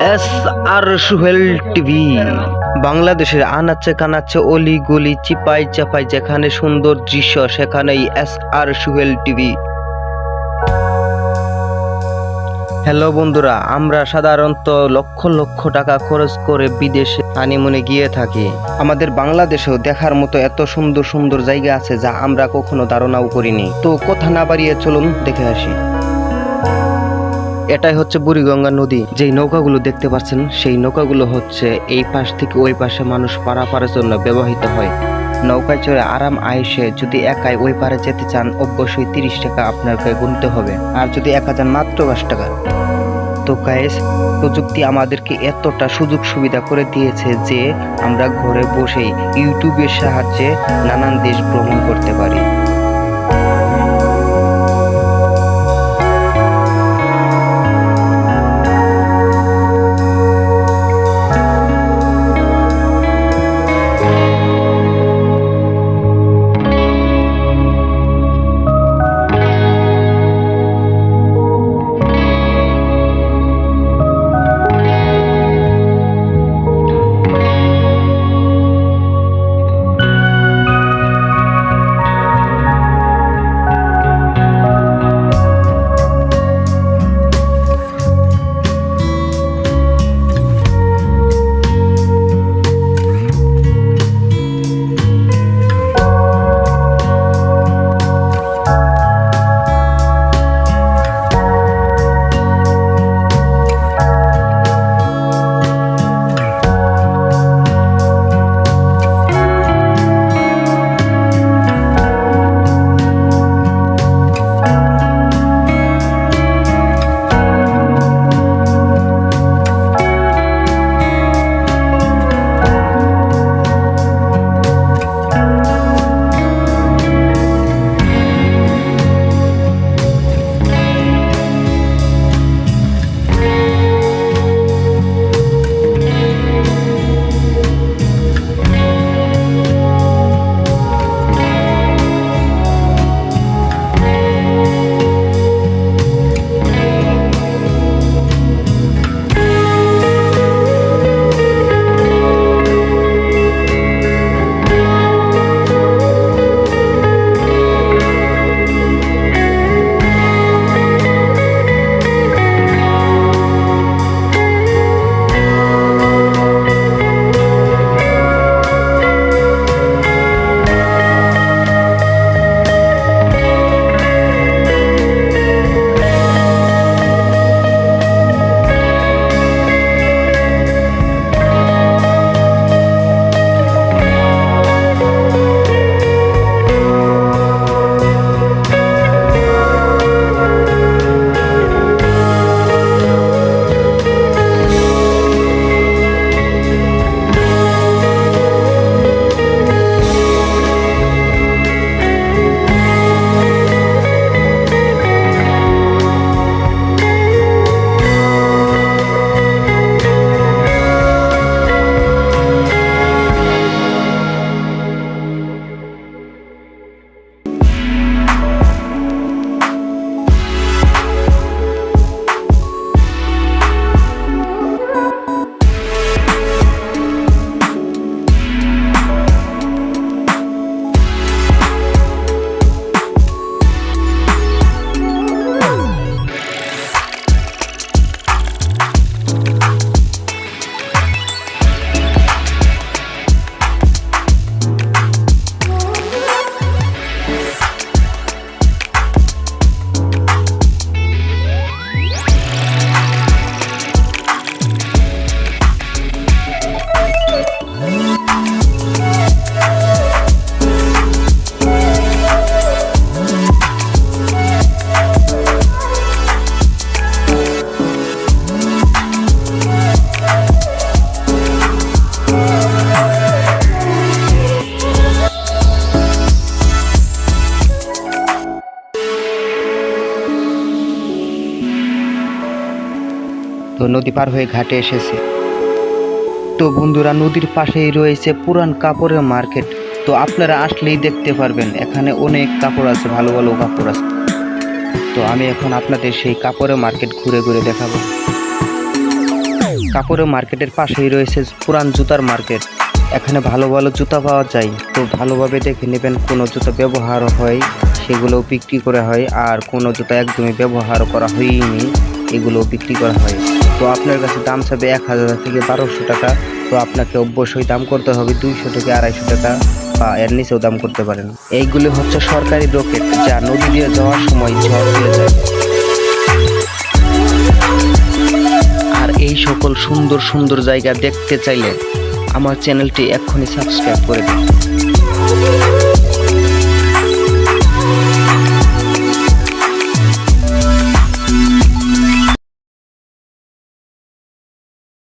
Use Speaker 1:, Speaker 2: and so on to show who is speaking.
Speaker 1: S R Suhel TV. বাংলাদেশের আনাচে কানাচে অলি গলি চিপাই চাপাই যেখানে সুন্দর দৃশ্য, সেখানেই S R Suhel TV. Hello বন্ধুরা, আমরা সাধারণত লক্ষ লক্ষ টাকা খরচ করে বিদেশে হানিমুনে গিয়ে থাকি। আমাদের বাংলাদেশেও দেখার মতো এত সুন্দর সুন্দর জায়গা আছে যা আমরা কখনো ধারণাও করিনি। তো কথা না বাড়িয়ে চলুন, দেখে আসি। এটাই হচ্ছে বুড়িগঙ্গা নদী। যেই নৌকাগুলো দেখতে পাচ্ছেন, সেই নৌকাগুলো হচ্ছে এই পাশ থেকে ওই পাশে মানুষ পারাপারের জন্য ব্যবহৃত হয়। নৌকায় চড়ে আরাম আয়েসে যদি একাই ওই পারে যেতে চান, অবশ্যই তিরিশ টাকা আপনাকে গুনতে হবে। আর যদি একা যান মাত্র দশ টাকা। তো গাইস প্রযুক্তি আমাদেরকে এতটা সুযোগ সুবিধা করে দিয়েছে যে আমরা ঘরে বসেই ইউটিউবের সাহায্যে নানান দেশ ভ্রমণ করতে পারি। তো নদী পার হয়ে ঘাটে এসেছে। তো বন্ধুরা, নদীর পাশেই রয়েছে পুরান কাপড়ের মার্কেট। তো আপনারা আসলেই দেখতে পারবেন, এখানে অনেক কাপড় আছে, ভালো ভালো কাপড় আছে। তো আমি এখন আপনাদের সেই কাপড়ের মার্কেট ঘুরে ঘুরে দেখাবো। কাপড়ের মার্কেটের পাশেই রয়েছে পুরান জুতার মার্কেট। এখানে ভালো ভালো জুতা পাওয়া যায়, তো ভালোভাবে দেখে নেবেন কোনো জুতা ব্যবহার হয় সেগুলো বিক্রি করা হয়, আর কোনো জুতা একদমই ব্যবহার করা হয়নি এগুলো বিক্রি করা হয়। তো আপনার কাছে দাম চাবে এক হাজার থেকে বারোশো টাকা। তো আপনাকে অবশ্যই দাম করতে হবে দুইশো থেকে আড়াইশো টাকা বা এর নিচেও দাম করতে পারেন। এইগুলি হচ্ছে সরকারি রকেট যা নদী দিয়ে যাওয়ার সময় ঝড় হয়ে যায়। আর এই সকল সুন্দর সুন্দর জায়গা দেখতে চাইলে আমার চ্যানেলটি এক্ষুনি সাবস্ক্রাইব করে দিন।